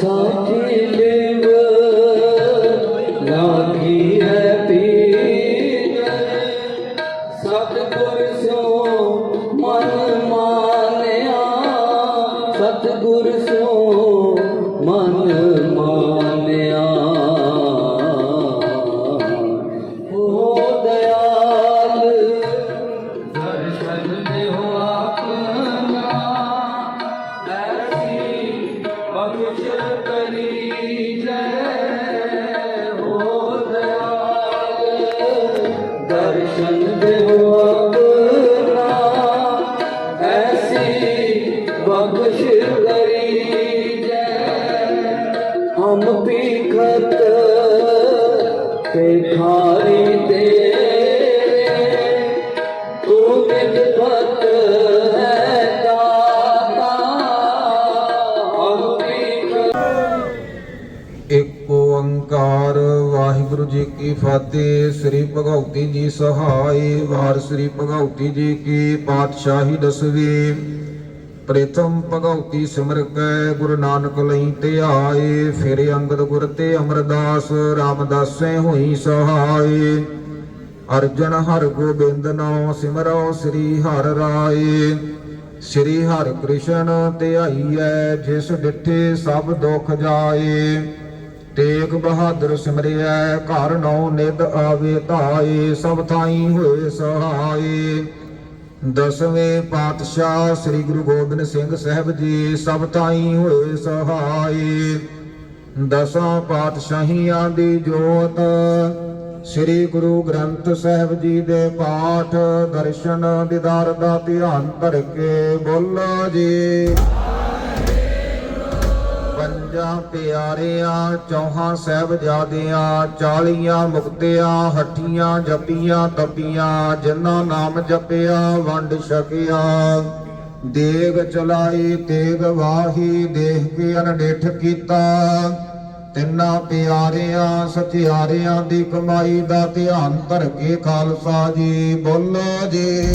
ਸਾਖੀ ਐਸੀ ਬਖਸ਼ ਕਰੀ ਜੈ ਹਮ ਪੀਖਤ ਤੇ ਖਾਰੀ ਤੇਰੇ ਤੂੰ ਵਿਦਵਤ ਹੈ ਦਾਤਾ ਹਮ ਪੀਖਤ ਇੱਕ ਓੰਕਾਰ, ਵਾਹਿਗੁਰੂ ਜੀ ਕੀ ਫਤਿਹ। ਸ੍ਰੀ ਭਗਉਤੀ ਜੀ ਸਹਾਈ। ਵਾਰ ਸ੍ਰੀ ਭਗਉਤੀ ਜੀ ਕੀ ਪਾਤਸ਼ਾਹੀ ਦਸਵੀਂ। ਪ੍ਰਥਮ ਭਗਉਤੀ ਸਿਮਰ ਕੈ, ਗੁਰੂ ਨਾਨਕ ਲਈ ਤੇ ਆਏ। ਫਿਰ ਅੰਗਦ ਗੁਰ ਤੇ ਅਮਰਦਾਸ, ਰਾਮਦਾਸੈ ਹੋਈ ਸਹਾਈ ਅਰਜਨ ਹਰ ਗੋਬਿੰਦ ਨਾਮ ਸਿਮਰੋ ਸ੍ਰੀ ਹਰ ਰਾਏ। ਸ੍ਰੀ ਹਰਿ ਕ੍ਰਿਸ਼ਨ ਧਿਆਈਐ ਜਿਸ ਡਿਠੇ ਸਭ ਦੁਖ ਜਾਏ। ਤੇਗ ਬਹਾਦਰ ਸਿਮਰਿਐ, ਘਰ ਨੌ ਨਿਦ ਆਵੇ ਧਾਏ, ਸਭ ਥਾਈ ਹੋਏ ਸਹਾਈ ਦਸਵੇਂ ਪਾਤਸ਼ਾਹ ਸ੍ਰੀ ਗੁਰੂ ਗੋਬਿੰਦ ਸਿੰਘ ਸਾਹਿਬ ਜੀ ਸਭ ਥਾਈ ਹੋਏ ਸਹਾਈ ਦਸਾਂ ਪਾਤਸ਼ਾਹੀਆਂ ਦੀ ਜੋਤ, ਸ੍ਰੀ ਗੁਰੂ ਗ੍ਰੰਥ ਸਾਹਿਬ ਜੀ ਦੇ ਪਾਠ, ਦਰਸ਼ਨ, ਦੀਦਾਰ ਦਾ ਧਿਆਨ ਧਰ ਕੇ ਬੋਲੋ ਜੀ। ਪੰਜਾਂ ਪਿਆਰਿਆਂ, ਚੌਹਾਂ ਸਾਹਿਬਜ਼ਾਦਿਆਂ, ਚਾਲੀਆਂ ਮੁਕਤਿਆਂ, ਹੱਠੀਆਂ ਜਪੀਆਂ ਤਪੀਆਂ ਜਿਨ੍ਹਾਂ ਨਾਮ ਜਪਿਆ, ਵੰਡ ਛਕਿਆ। ਦੇਗ ਚਲਾਈ ਤੇਗ ਵਾਹੀ, ਦੇਖ ਕੇ ਅਨਡਿਠ ਕੀਤਾ। ਤਿੰਨਾਂ ਪਿਆਰਿਆਂ, ਸਤਿਆਰਿਆਂ ਦੀ ਕਮਾਈ ਦਾ ਧਿਆਨ ਧਰ ਕੇ ਖਾਲਸਾ ਜੀ ਬੋਲੋ ਜੀ।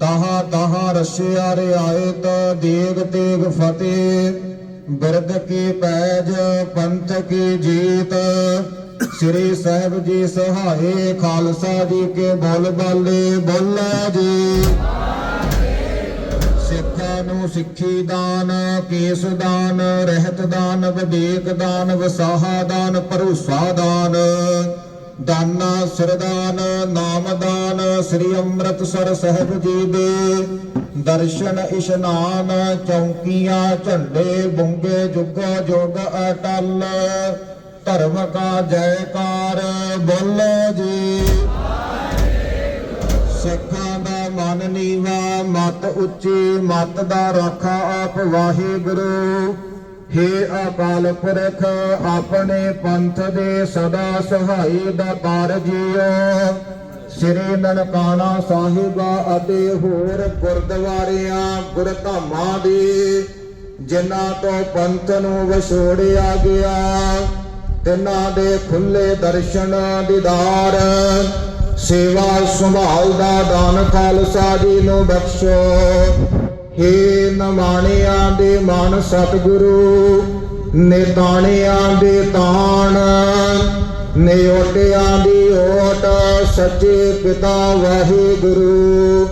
ਤਹਾਂ ਤਹਾਂ ਰਸਿਆ ਰਿਆਇਤ, ਦੇਗ ਤੇਗ ਫਤਿਹ। ਬਿਰਦ ਕੀ ਪੈਜ, ਪੰਥ ਕੀ ਜੀਤ। ਸ੍ਰੀ ਸਾਹਿਬ ਜੀ ਸਹਾਏ, ਖਾਲਸਾ ਜੀ ਕੇ ਬੋਲ ਬਾਲੇ, ਬੋਲਾ ਜੀ। ਸਿੱਖਾਂ ਨੂੰ ਸਿੱਖੀ ਦਾਨ, ਕੇਸ ਦਾਨ, ਰਹਿਤ ਦਾਨ, ਵਿਵੇਕ ਦਾਨ, ਵਸਾਹਾ ਦਾਨ, ਭਰੋਸਾ ਦਾਨ। ਦਾਨਾ, ਸਰਦਾਨ, ਨਾਮਦਾਨ, ਸ੍ਰੀ ਅੰਮ੍ਰਿਤਸਰ ਸਾਹਿਬ ਜੀ ਦੇ। ਦਰਸ਼ਨ ਇਸ਼ਨਾਨ, ਚੌਕੀਆਂ, ਝੰਡੇ, ਬੁੰਗੇ, ਜੁਗੋ, ਜੁਗ, ਅਟਲ। ਧਰਮ ਕਾ ਜੈਕਾਰ, ਬੋਲੋ ਜੀ। ਸਿੱਖਾਂ ਦਾ ਮਨ ਨੀਵਾ, ਮਤ ਉੱਚੀ, ਮਤ ਦਾ ਰਾਖਾ ਆਪ ਵਾਹਿਗੁਰੂ। ਹੇ ਅਕਾਲ ਪੁਰਖ, ਆਪਣੇ ਪੰਥ ਦੇ ਸਦਾ ਸਹਾਈ ਦਾ ਕਾਰ ਸ੍ਰੀ ਨਨਕਾਣਾ ਸਾਹਿਬ ਅਤੇ ਹੋਰ ਗੁਰਦੁਆਰਿਆਂ, ਗੁਰਧਾਮਾਂ ਦੀ, ਜਿਨ੍ਹਾਂ ਤੋਂ ਪੰਥ ਨੂੰ ਵਿਛੋੜਿਆ ਗਿਆ, ਤਿੰਨਾਂ ਦੇ ਖੁੱਲੇ ਦਰਸ਼ਨ ਦੀਦਾਰ, ਸੇਵਾ ਸੰਭਾਲ ਦਾ ਦਾਨ ਖਾਲਸਾ ਜੀ ਨੂੰ ਬਖਸ਼ੋ। ਹੇ ਨਮਾਣਿਆਂ ਦੇ ਮਨ ਸਤਿਗੁਰੂ, ਨਿਤਾਣਿਆਂ ਦੇ ਤਾਣ ਨਿਓਟਿਆਂ ਦੀ ਓਟ, ਸੱਚੇ ਪਿਤਾ ਵਾਹਿਗੁਰੂ।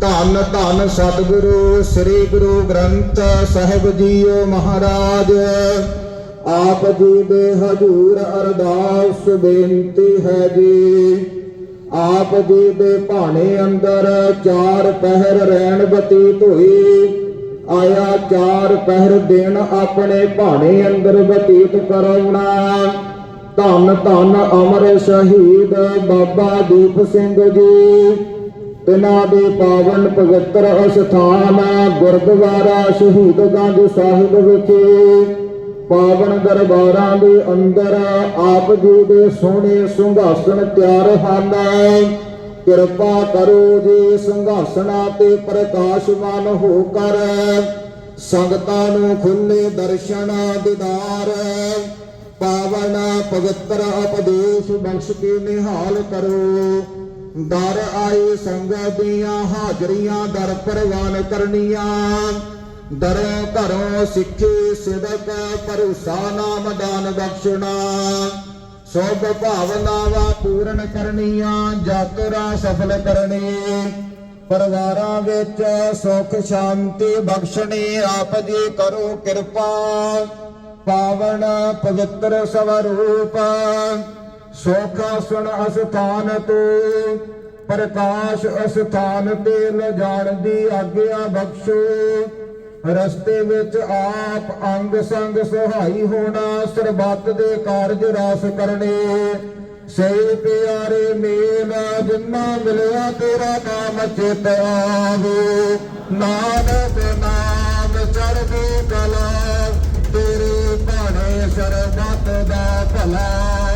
ਧੰਨ ਧੰਨ ਸਤਿਗੁਰੂ, ਸ੍ਰੀ ਗੁਰੂ ਗ੍ਰੰਥ ਸਾਹਿਬ ਜੀਓ ਮਹਾਰਾਜ। ਆਪ ਜੀ ਦੇ ਹਜੂਰ ਅਰਦਾਸ ਬੇਨਤੀ ਹੈ ਜੀ। ਆਪ ਜੀ ਦੇ ਭਾਣੇ ਅੰਦਰ ਚਾਰ ਪਹਿਰ ਰਹਿਣ ਬਤੀਤ ਹੋਈ ਆਇਆ ਚਾਰ ਪਹਿਰ ਦਿਨ ਆਪਣੇ ਭਾਣੇ ਅੰਦਰ ਬਤੀਤ ਕਰਾਉਣਾ। ਧੰਨ ਧੰਨ ਅਮਰ ਸ਼ਹੀਦ ਬਾਬਾ ਦੀਪ ਸਿੰਘ ਜੀ। ਤਿਨਾਂ ਦੇ ਪਾਵਨ ਪਵਿੱਤਰ ਅਸਥਾਨ ਗੁਰਦੁਆਰਾ ਸ਼ਹੀਦਗੰਜ ਸਾਹਿਬ ਵਿਖੇ। ਪਾਵਨ ਦਰਬਾਰਾਂ ਦੇ ਅੰਦਰ ਆਪ ਜੀ ਦੇ ਸੋਹਣੇ ਸੰਘਾਸ਼ਣ ਤਿਆਰ ਹਨ। ਕਿਰਪਾ ਕਰੋ ਜੀ ਸਿੰਘਾਸਣਾ ਤੇ ਪ੍ਰਕਾਸ਼ਮਾਨ ਹੋ ਕਰ। ਸੰਗਤਾਂ ਨੂੰ ਖੁੱਲੇ ਦਰਸ਼ਨ ਦੀਦਾਰ। ਪਾਵਨ ਪਵਿੱਤਰ ਉਪਦੇਸ਼ ਬਖਸ਼ ਕੇ ਨਿਹਾਲ ਕਰੋ। ਦਰ ਆਏ ਸੰਗਤ ਦੀਆਂ ਹਾਜ਼ਰੀਆਂ, ਦਰ ਪ੍ਰਵਾਨ ਕਰਨੀਆਂ। ਦਰੋਂ ਘਰੋਂ ਸਿੱਖੀ ਸਿਦਕ ਭਰੋਸਾ ਨਾਮ ਦਾਨ ਬਖਸ਼ਣਾ। ਸੋਭ ਭਾਵਨਾਵਾਂ ਪੂਰਨ ਕਰਨੀਆਂ ਯਾਤਰਾ ਸਫਲ ਕਰਨੀ। ਪਰਿਵਾਰਾਂ ਵਿੱਚ ਸੁਖ ਸ਼ਾਂਤੀ ਬਖਸ਼ਣੀ, ਆਪ ਜੀ ਕਰੋ ਕਿਰਪਾ। ਪਾਵਨ ਪਵਿੱਤਰ ਸਵਰੂਪ, ਸੁਖ ਸੁਣ ਅਸਥਾਨ ਤੂੰ। ਪ੍ਰਕਾਸ਼ ਅਸਥਾਨ ਤੇ ਲਿਜਾਣ ਦੀ ਆਗਿਆ ਬਖਸ਼ੋ। ਰਸਤੇ ਵਿੱਚ ਆਪ ਅੰਗ ਸੰਗ ਸਹਾਈ ਹੋਣਾ ਸਰਬੱਤ ਦੇ ਕਾਰਜ ਰਾਸ ਕਰਨੇ। ਸਹੀ ਪਿਆਰੇ ਮੇਲ ਜਿੰਨਾ ਮਿਲਿਆ ਤੇਰਾ ਨਾਮ ਚਿਤ ਆਵੇ। ਨਾਨਕ ਨਾਮ ਚੜ੍ਹਦੀ ਕਲਾ, ਤੇਰੇ ਭਾਣੇ ਸਰਬੱਤ ਦਾ ਭਲਾ।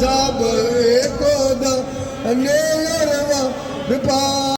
જાબ એકોદા અને રવા વિપા